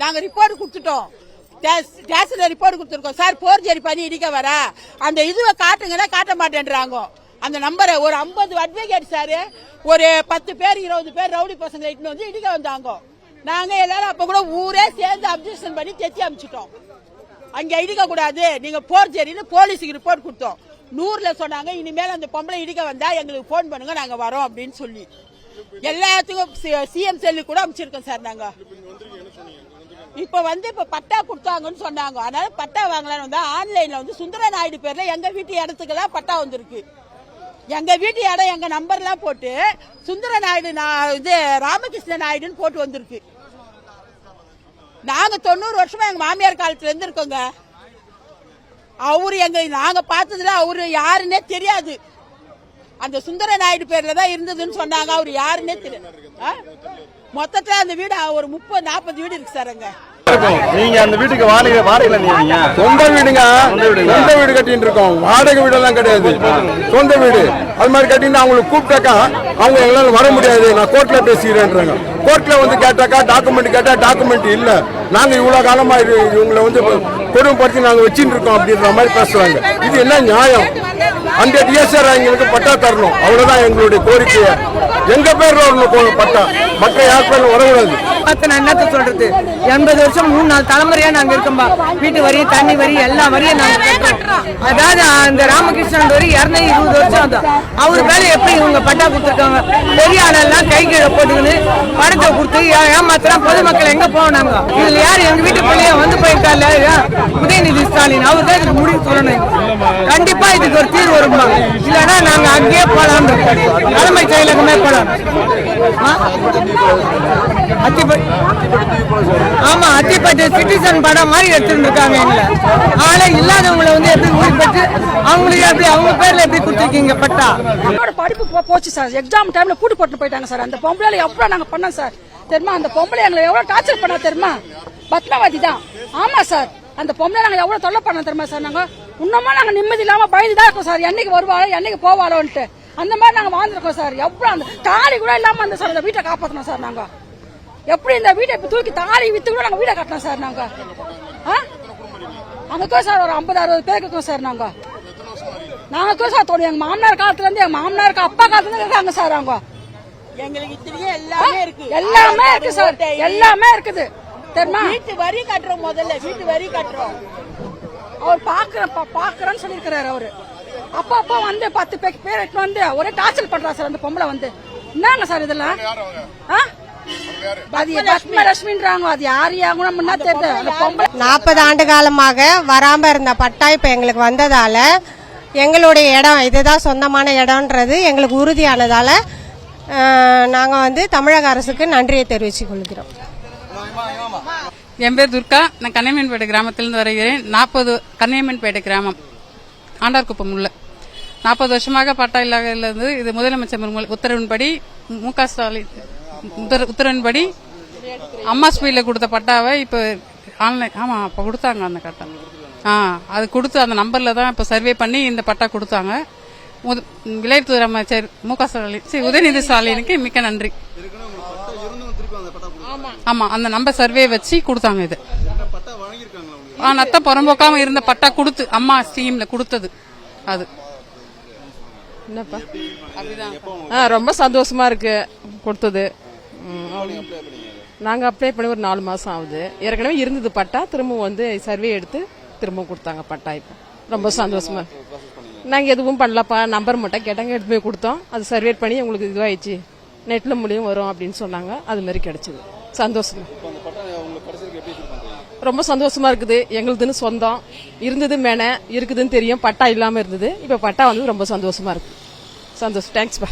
நாங்க ரிப்போர்ட் கொடுத்துட்டோம். ஸ்டேஷன்ல ரிப்போர்ட் கொடுத்துருக்கோம். சார் போர்ஜரி பண்ணி இடிக்க வர? அந்த இதுவை காட்டுங்கன்னா காட்ட மாட்டேன்றாங்க. அந்த நம்பரை ஒரு ஐம்பது அட்வொகேட் சார் ஒரு பத்து பேர் இருபது பேர் ரவுடி பசங்களை இட்டுன்னு வந்து இடிக்க வந்தாங்க. நாங்க எல்லாரும் அப்ப கூட ஊரே சேர்ந்து அப்ஜெக்ஷன் பண்ணி தெத்தி அனுப்பிச்சிட்டோம் அங்க இடிக்க கூடாது. நீங்க போர்ஜரின்னு போலீஸுக்கு ரிப்போர்ட் கொடுத்தோம். நூறுல சொன்னாங்க இனிமேல் அந்த பொம்பளை இடிக்க வந்தா எங்களுக்கு போன் பண்ணுங்க நாங்க வரோம் அப்படின்னு சொல்லி. எல்லாத்துக்கும் சிஎம் செல்லு கூட அமைச்சிருக்கோம் சார் நாங்க. இப்ப வந்து இப்ப பட்டா கொடுத்தாங்கன்னு சொன்னாங்க. அதனால பட்டா வாங்கலாம்னு வந்தா ஆன்லைன்ல வந்து சுந்தர நாயுடு பேர்ல எங்க வீட்டு இடத்துக்கு எல்லாம் பட்டா வந்திருக்கு. எங்க வீட்டு இடம் எங்க நம்பர்லாம் போட்டு சுந்தர நாயுடு நான் இது ராமகிருஷ்ண நாயுடுன்னு போட்டு வந்திருக்கு. நாங்க தொண்ணூறு வருஷமா எங்க மாமியார் காலத்துல இருந்து இருக்கோங்க அவரு எங்க நாங்க பார்த்ததுல அவரு யாருன்னே தெரியாது. அந்த சுந்தர நாயுடு பேர்ல தான் இருந்ததுன்னு சொன்னாங்க. அவரு யாருன்னே தெரியாது. ஆ? மொத்தத்துல அந்த வீடு ஒரு முப்பது நாற்பது வீடு இருக்கு சார் அங்க. நீங்க அந்த வீட்டுக்கு வாடகை நீங்க? சொந்த வீடுங்க. சொந்த வீடு கட்டிட்டு இருக்கோம் வாடகை வீடெல்லாம் கிடையாது. சொந்த வீடு. அது மாதிரி கட்டிட்டு அவங்களுக்கு கூப்பிட்டாக்கா அவங்க எங்களால வர முடியாது. நான் கோர்ட்ல பேசிக்கிறேன்றாங்க. கோர்ட்ல வந்து கேட்டாக்கா டாக்குமெண்ட் கேட்டா டாக்குமெண்ட் இல்ல. நாங்க இவ்வளவு காலமா இது இவங்களை வந்து கொடுமைப்படுத்தி நாங்க வச்சுட்டு இருக்கோம் அப்படின்ற மாதிரி பேசுறாங்க. இது என்ன நியாயம்? அந்த டிஎஸ்ஆர் எங்களுக்கு பட்டா தரணும். அவ்வளவுதான் எங்களுடைய கோரிக்கையை. எங்க பேர்ல வரணும் பட்டா? மற்ற யார் பேர்ல வரக்கூடாது. பார்த்து நான் என்னத்த சொல்றது? எண்பது வருஷம் மூணு நாலு தலைமுறையா நாங்க இருக்கோம்பா. வீட்டு வரி தண்ணி வரி எல்லா வரியும் நாங்க கட்டுறோம். அதாவது அந்த ராமகிருஷ்ணன் வரி இருநூத்தி இருபது வருஷம் அது அவர் மேல எப்படி இவங்க பட்டா கொடுத்துருக்காங்க? பெரிய ஆளெல்லாம் கை கீழே போட்டுக்கின்னு பணத்தை கொடுத்து ஏ- ஏமாத்துறான் பொதுமக்கள் எங்க போனாங்க? இதுல யார் எங்க வீட்டு பிள்ளைய வந்து போயிருக்காரு உதயநிதி ஸ்டாலின் அவர் தான் இதுக்கு முடிவு சொல்லணும். கண்டிப்பா இதுக்கு ஒரு தீர்வு வருமா? இல்லைன்னா நாங்க அங்கேயே போலாம் தலைமை செயலகமே போலாம் ஆமா அத்திப்பட்டு சிட்டிசன் படம் மாதிரி எடுத்துருந்துருக்காங்க எங்களை. ஆளே இல்லாதவங்களை வந்து எப்படி ஊறி பெற்று அவங்களுக்கு எப்படி அவங்க பேர்ல எப்படி கொடுத்துருக்கீங்க பட்டா? என்னோட படிப்பு போ- போச்சு சார். எக்ஸாம் டைம்ல கூட்டு போட்டு போயிட்டாங்க சார். அந்த பொம்பளை எவ்வளவு நாங்க பண்ணோம் சார்? தெரியுமா? அந்த பொம்பளை எங்களை எவ்வளவு டார்ச்சர் பண்ணா தெரியுமா? பத்மாவதி தான். ஆமா சார். அந்த பொம்பளை நாங்க எவ்வளவு தொல்லை பண்ணோம் தெரியுமா சார் நாங்க? இன்னமும் நாங்க நிம்மதி இல்லாம பயந்து தான் இருக்கோம் சார். என்னைக்கு வருவாளோ என்னைக்கு போவாளோன்ட்டு. அந்த மாதிரி நாங்க வாழ்ந்துருக்கோம் சார். எவ்வளவு அந்த தாலி கூட இல்லாம அந்த சார் அந்த வீட்டை காப்பாத்தணும் சார் நாங்க. எப்படி இந்த வீட்டை இப்ப தூக்கி தாலி வித்து கூட நாங்க வீடை கட்டணும் சார் நாங்க? ஆ? அங்க சார் ஒரு ஐம்பது அறுபது பேருக்கு இருக்கோம் சார் நாங்க. நாங்க இருக்கோம் சார் தோணும் எங்க மாமனார் காலத்துல இருந்து எங்க மாமனாருக்கு அப்பா காலத்துல இருந்து இருக்காங்க சார் அவங்க எங்களுக்கு எல்லாமே இருக்கு. எல்லாமே இருக்கு சார். எல்லாமே இருக்குது. தெரியுமா? வீட்டு வரி கட்டுறோம் முதல்ல வீட்டு வரி கட்டுறோம். அவர் பாக்குறேன் பாக்குறேன்னு சொல்லியிருக்கிறாரு அவரு. அப்பா அப்பா வந்து பத்து பேர் எடுத்து வந்து ஒரே டார்ச்சர் பண்றா சார் அந்த பொம்பளை வந்து. என்னங்க சார் இதெல்லாம்? நாற்பது ஆண்டு காலமாக வராம இருந்த பட்டா இப்ப எங்களுக்கு வந்ததால எங்களுடைய இடம் இதுதான் சொந்தமான இடம்ன்றது எங்களுக்கு உறுதியானதால அஹ், நாங்க வந்து தமிழக அரசுக்கு நன்றியை தெரிவித்துக் கொள்கிறோம். என் பேர் துர்கா. நான் கன்னியம்மன்பேட்டை கிராமத்திலிருந்து வருகிறேன். நாற்பது கன்னியம்மன்பேட்டை கிராமம். ஆண்டார்குப்பம் உள்ள நாற்பது வருஷமாக பட்டா இல்லாதது இது முதலமைச்சர் உத்தரவின்படி மு க ஸ்டாலின் உத்தர- உத்தரவின்படி அம்மா ஸ்பீடில் கொடுத்த பட்டாவை இப்போ ஆன்லைன் ஆமாம் அப்போ கொடுத்தாங்க அந்த கட்டம் ஆ அது கொடுத்து அந்த நம்பரில் தான் இப்போ சர்வே பண்ணி இந்த பட்டா கொடுத்தாங்க. முத- விளையாட்டுத்துறை அமைச்சர் மு க ஸ்டாலின் சரி, உதயநிதி ஸ்டாலினுக்கு மிக்க நன்றி. ஆமா. அந்த நம்பர் சர்வே வச்சு கொடுத்தாங்க இது. ஆ நத்த புறம்போக்காம இருந்த பட்டா கொடுத்து அம்மா ஸ்கீம்ல கொடுத்தது அது. என்னப்பா? ஆ ரொம்ப சந்தோஷமா இருக்கு கொடுத்தது. நாங்க அப்ளை பண்ணி ஒரு நாலு மாசம் ஆகுது. ஏற்கனவே இருந்தது பட்டா திரும்பவும் வந்து சர்வே எடுத்து திரும்பவும் கொடுத்தாங்க பட்டா இப்போ. ரொம்ப சந்தோஷமா. நாங்க எதுவும் பண்ணலப்பா. நம்பர் மட்டும் கேட்டாங்க எடுத்து போய் கொடுத்தோம். அது சர்வே பண்ணி உங்களுக்கு இதுவாயிடுச்சு. நெட்ல மூலியம் வரும் அப்படின்னு சொன்னாங்க. அது மாதிரி கிடைச்சது. சந்தோஷமா. ரொம்ப சந்தோஷமா இருக்குது. எங்களுதுன்னு சொந்தம். இருந்தது மேன இருக்குதுன்னு தெரியும். பட்டா இல்லாம இருந்தது. இப்ப பட்டா வந்து ரொம்ப சந்தோஷமா இருக்கு. சந்தோஷம். தேங்க்ஸ்பா